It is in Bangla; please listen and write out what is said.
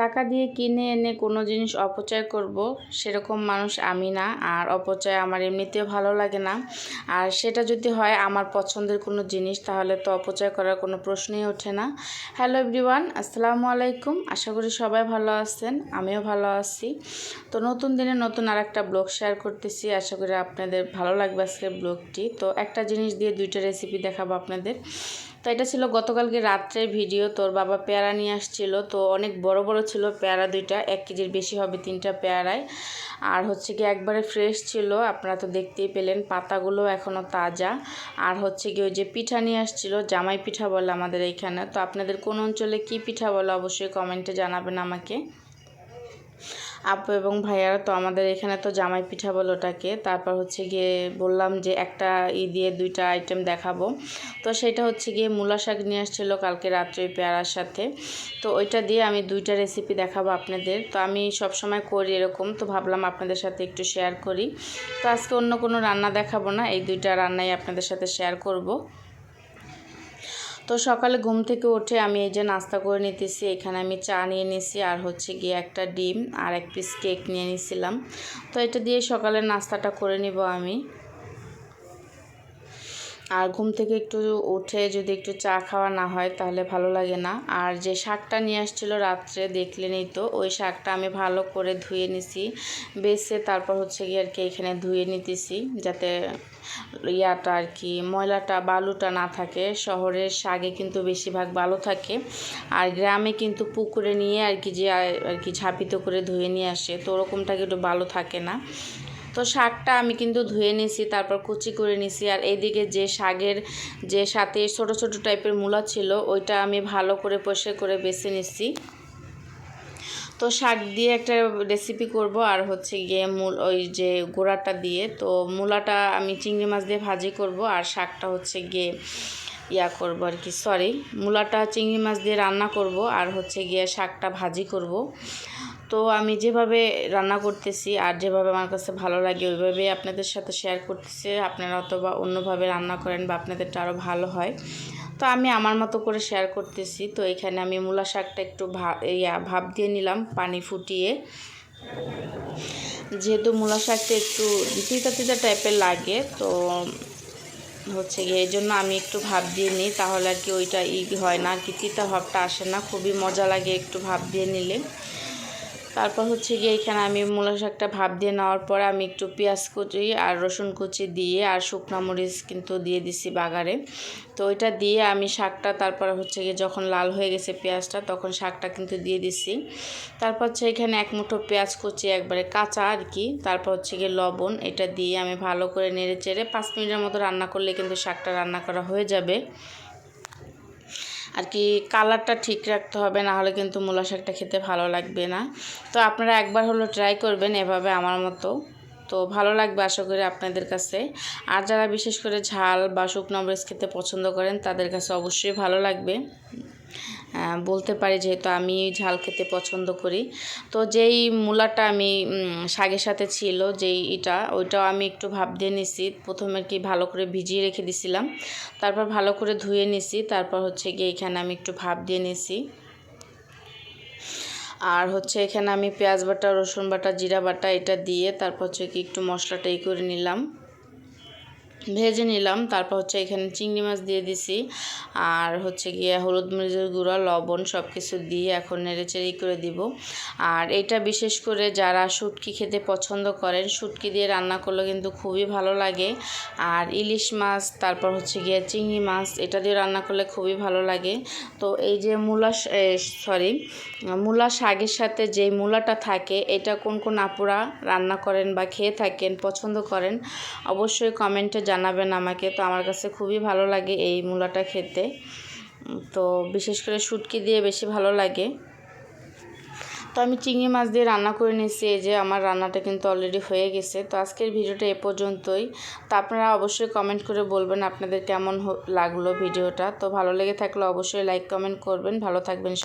টাকা দিয়ে কিনে এনে কোনো জিনিস অপচয় করব, সেরকম মানুষ আমি না। আর অপচয় আমার এমনিতেও ভালো লাগে না। আর সেটা যদি হয় আমার পছন্দের কোনো জিনিস, তাহলে তো অপচয় করার কোনো প্রশ্নই ওঠে না। হ্যালো এভরিওয়ান, আসসালামু আলাইকুম। আশা করি সবাই ভালো আছেন, আমিও ভালো আছি। তো নতুন দিনে নতুন আর একটা ব্লগ শেয়ার করতেছি। আশা করি আপনাদের ভালো লাগবে আজকের ব্লগটি। তো একটা জিনিস দিয়ে দুইটা রেসিপি দেখাবো আপনাদের। তো এটা ছিল গতকালকে রাত্রের ভিডিও। তোর বাবা পেয়ারা নিয়ে আসছিল। তো অনেক বড় বড় ছিল পেয়ারা দুইটা। এক কেজির বেশি হবে তিনটা পেয়ারায়। আর হচ্ছে কি একবারে ফ্রেশ ছিল। আপনারা তো দেখতেই পেলেন, পাতাগুলো এখনও তাজা। আর হচ্ছে কি ওই যে পিঠা নিয়ে আসছিল, জামাই পিঠা বলে আমাদের এইখানে। তো আপনাদের কোন অঞ্চলে কি পিঠা বলে অবশ্যই কমেন্টে জানাবেন আমাকে। আপু এবং ভাইয়ারা তো আমাদের এখানে তো জামাই পিঠা বলো ওটাকে। তারপর হচ্ছে গিয়ে বললাম যে একটা ই দিয়ে দুইটা আইটেম দেখাবো। তো সেটা হচ্ছে গিয়ে মূলা শাক নিয়ে আসছিল কালকে রাত্রে পেয়ারার সাথে। তো ওইটা দিয়ে আমি দুইটা রেসিপি দেখাবো আপনাদের। তো আমি সব সময় করি এরকম। তো ভাবলাম আপনাদের সাথে একটু শেয়ার করি। তো আজকে অন্য কোনো রান্না দেখাবো না। এই দুইটা রান্নাই আপনাদের সাথে শেয়ার করব। তো সকালে ঘুম থেকে উঠে আমি এই যে নাস্তা করে নিতেছি, এখানে আমি চা নিয়ে নিছি আর হচ্ছে গিয়ে একটা ডিম আর এক পিস কেক নিয়ে নিছিলাম। তো এটা দিয়ে সকালে নাস্তাটা করে নিব আমি। আর ঘুম থেকে একটু উঠে যদি একটু চা খাওয়া না হয় তাহলে ভালো লাগে না। আর যে শাকটা নিয়ে আসছিল রাত্রে, দেখলেনই তো, ওই শাকটা আমি ভালো করে ধুয়ে নিছি। বেছে তারপর হচ্ছে গিয়ে আর কি এখানে ধুয়ে নিতেছি, যাতে ইয়াটা আর কি, ময়লাটা, বালুটা না থাকে। শহরের শাকে কিন্তু বেশিরভাগ বালু থাকে। আর গ্রামে কিন্তু পুকুরে নিয়ে আর কি যে, আর কি ঝাপিত করে ধুয়ে নিয়ে আসে, তো ওরকমটা কিন্তু বালু থাকে না। তো শাকটা আমি কিন্তু ধুয়ে নিছি, তারপর কুচি করে নিছি। আর এইদিকে যে শাকের যে সাথে ছোট ছোট টাইপের মূলা ছিল, ওইটা আমি ভালো করে পরিষ্কার করে বেছে নিছি। তো শাক দিয়ে একটা রেসিপি করব, আর হচ্ছে গিয়ে মূল, ওই যে গোড়াটা দিয়ে। তো মূলাটা আমি চিংড়ি মাছ দিয়ে ভাজি করব, আর শাকটা হচ্ছে গিয়ে ইয়া করব আর কি সরি মূলাটা চিংড়ি মাছ দিয়ে রান্না করব, আর হচ্ছে গিয়ে শাকটা ভাজি করব। তো আমি যেভাবে রান্না করতেছি আর যেভাবে আমার কাছে ভালো লাগে ওইভাবে আপনাদের সাথে শেয়ার করতেছি। আপনারা অথবা অন্যভাবে রান্না করেন বা আপনাদেরটা আরও ভালো হয়। তো আমি আমার মতো করে শেয়ার করতেছি। তো এখানে আমি মূলা শাকটা একটু ইয়া, ভাপ দিয়ে নিলাম, পানি ফুটিয়ে। যেহেতু মূলা শাকটা একটু তিতা তিতা টাইপের লাগে, তো হচ্ছে গিয়ে এই জন্য আমি একটু ভাব দিয়ে নিই। তাহলে আর কি ওইটা ই হয় না, আর কি তিতা ভাবটা আসে না। খুবই মজা লাগে একটু ভাব দিয়ে নিলে। তারপর হচ্ছে গিয়ে এখানে আমি মূলা শাকটা ভাপ দিয়ে নেওয়ার পরে আমি একটু পেঁয়াজ কুচি আর রসুন কুচি দিয়ে আর শুকনা মরিচ কিন্তু দিয়ে দিছি বাগারে। তো ওইটা দিয়ে আমি শাকটা তারপর হচ্ছে গিয়ে যখন লাল হয়ে গেছে পেঁয়াজটা তখন শাকটা কিন্তু দিয়ে দিছি। তারপর হচ্ছে এখানে এক মুঠো পেঁয়াজ কুচি একবারে কাঁচা আর কি, তারপর হচ্ছে গিয়ে লবণ, এটা দিয়ে আমি ভালো করে নেড়ে চেড়ে পাঁচ মিনিটের মতো রান্না করলে কিন্তু শাকটা রান্না করা হয়ে যাবে। আর কি কালারটা ঠিক রাখতে হবে, না হলে কিন্তু মূলা শাকটা খেতে ভালো লাগবে না। তো আপনারা একবার হলো ট্রাই করবেন এভাবে আমার মতো। তো ভালো লাগবে আশা করি আপনাদের কাছে। আর যারা বিশেষ করে ঝাল বা শুকনো মরিচ খেতে পছন্দ করেন, তাদের কাছে অবশ্যই ভালো লাগবে। বলতে পারি যেহেতু আমি ঝাল খেতে পছন্দ করি। তো যেই মূলাটা আমি শাগের সাথে ছিল, যেই এটা ওইটাও আমি একটু ভাব দিয়ে নিছি। প্রথমে কি ভালো করে ভিজিয়ে রেখে দিছিলাম। তারপর ভালো করে ধুয়ে নিছি। তারপর হচ্ছে গিয়ে এখানে আমি একটু ভাব দিয়ে নিছি। আর হচ্ছে এখানে আমি পেঁয়াজ বাটা, রসুন বাটা, জিরা বাটা, এটা দিয়ে তারপর হচ্ছে কি একটু মশলাটা এই করে নিলাম। ভেজে নিলাম, তারপর হচ্ছে এখানে চিংড়ি মাছ দিয়ে দিছি। আর হচ্ছে গিয়ে হলুদ মরিচের গুঁড়া, লবণ সব কিছু দিয়ে এখন নেড়েচেড়ি করে দিব। আর এটা বিশেষ করে যারা শুটকি খেতে পছন্দ করেন, শুটকি দিয়ে রান্না করলে কিন্তু খুবই ভালো লাগে। আর ইলিশ মাছ, তারপর হচ্ছে গিয়ে চিংড়ি মাছ, এটা দিয়ে রান্না করলে খুবই ভালো লাগে। তো এই যে মূলা সরি, মূলা শাকের সাথে যে মূলাটা থাকে, এটা কোন কোন আপুরা রান্না করেন বা খেয়ে থাকেন, পছন্দ করেন, অবশ্যই কমেন্টে জানাবেন আমাকে। তো আমার কাছে খুবই ভালো লাগে এই মূলাটা খেতে। তো বিশেষ করে শুটকি দিয়ে বেশি ভালো লাগে। তো আমি চিংড়ি মাছ দিয়ে রান্না করে নিয়েছি, এই যে আমার রান্নাটা কিন্তু অলরেডি হয়ে গেছে। তো আজকের ভিডিওটা এ পর্যন্তই। তো আপনারা অবশ্যই কমেন্ট করে বলবেন আপনাদের কেমন লাগল ভিডিওটা। তো ভালো লেগে থাকলে অবশ্যই লাইক কমেন্ট করবেন। ভালো থাকবেন সব